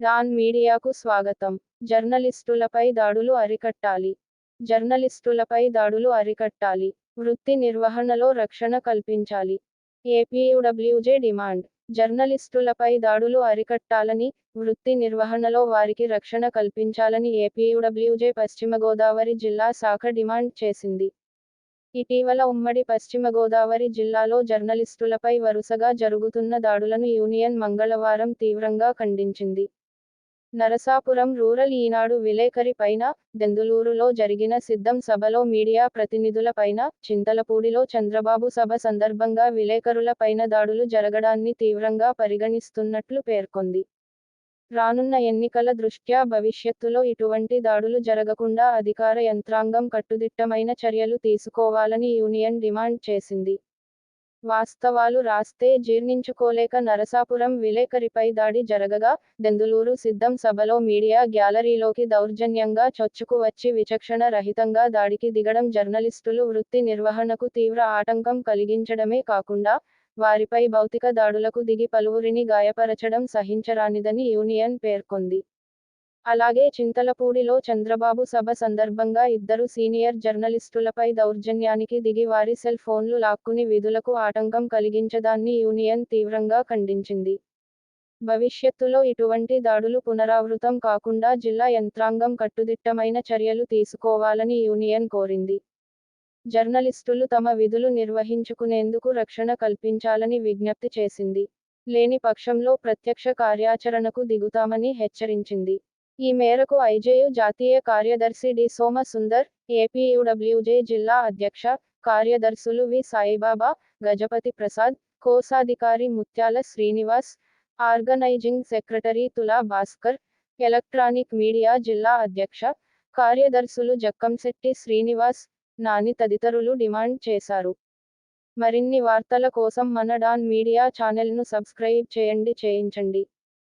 Don మీడియాకు స్వాగతం. జర్నలిస్టులపై దాడులు అరికట్టాలి. జర్నలిస్టులపై దాడులు అరికట్టాలి. వృత్తి నిర్వహణలో రక్షణ కల్పించాలి. APUWJ demand. జర్నలిస్టులపై దాడులు అరికట్టాలని వృత్తి నిర్వహణలో వారికి రక్షణ కల్పించాలని ఏపీయుడబ్ల్యూజే పశ్చిమ గోదావరి జిల్లా శాఖ డిమాండ్ చేసింది. ఇటీవల ఉమ్మడి పశ్చిమ గోదావరి జిల్లాలో జర్నలిస్టులపై వరుసగా జరుగుతున్న దాడులను యూనియన్ మంగళవారం తీవ్రంగా ఖండించింది. నరసాపురం రూరల్ ఈనాడు విలేకరి పైన దెందులూరులో జరిగిన సిద్ధం సభలో మీడియా ప్రతినిధుల పైన చింతలపూడిలో చంద్రబాబు సభ సందర్భంగా విలేకరుల పైన దాడులు జరగడాన్ని తీవ్రంగా పరిగణిస్తున్నట్లు పేర్కొంది. రానున్న ఎన్నికల దృష్ట్యా భవిష్యత్తులో ఇటువంటి దాడులు జరగకుండా అధికార యంత్రాంగం కట్టుదిట్టమైన చర్యలు తీసుకోవాలని యూనియన్ డిమాండ్ చేసింది. వాస్తవాలు రాస్తే జీర్ణించుకోలేక నరసాపురం విలేకరిపై దాడి జరగగా దెందులూరు సిద్ధం సభలో మీడియా గ్యాలరీలోకి దౌర్జన్యంగా చొచ్చుకు వచ్చి విచక్షణ రహితంగా దాడికి దిగడం జర్నలిస్టులు వృత్తి నిర్వహణకు తీవ్ర ఆటంకం కలిగించడమే కాకుండా వారిపై భౌతిక దాడులకు దిగి పలువురిని గాయపరచడం సహించరానిదని యూనియన్ పేర్కొంది. అలాగే చింతలపూడిలో చంద్రబాబు సభ సందర్భంగా ఇద్దరు సీనియర్ జర్నలిస్టులపై దౌర్జన్యానికి దిగి వారి సెల్ ఫోన్లు లాక్కుని విధులకు ఆటంకం కలిగించడాన్ని యూనియన్ తీవ్రంగా ఖండించింది. భవిష్యత్తులో ఇటువంటి దాడులు పునరావృతం కాకుండా జిల్లా యంత్రాంగం కట్టుదిట్టమైన చర్యలు తీసుకోవాలని యూనియన్ కోరింది. జర్నలిస్టులు తమ విధులు నిర్వహించుకునేందుకు రక్షణ కల్పించాలని విజ్ఞప్తి చేసింది. లేని పక్షంలో ప్రత్యక్ష కార్యాచరణకు దిగుతామని హెచ్చరించింది. ఈ మేరకు ఐజేయు జాతీయ కార్యదర్శి డి. సోమ సుందర్ ఏపీయూడబ్ల్యూజే జిల్లా అధ్యక్ష కార్యదర్శులు వి. సాయిబాబా గజపతి ప్రసాద్ కోశాధికారి ముత్యాల శ్రీనివాస్ ఆర్గనైజింగ్ సెక్రటరీ తులా భాస్కర్ ఎలక్ట్రానిక్ మీడియా జిల్లా అధ్యక్ష కార్యదర్శులు జక్కంశెట్టి శ్రీనివాస్ నాని తదితరులు డిమాండ్ చేశారు. మరిన్ని వార్తల కోసం మన డాన్ మీడియా ఛానల్ను సబ్స్క్రైబ్ చేయండి చేయించండి.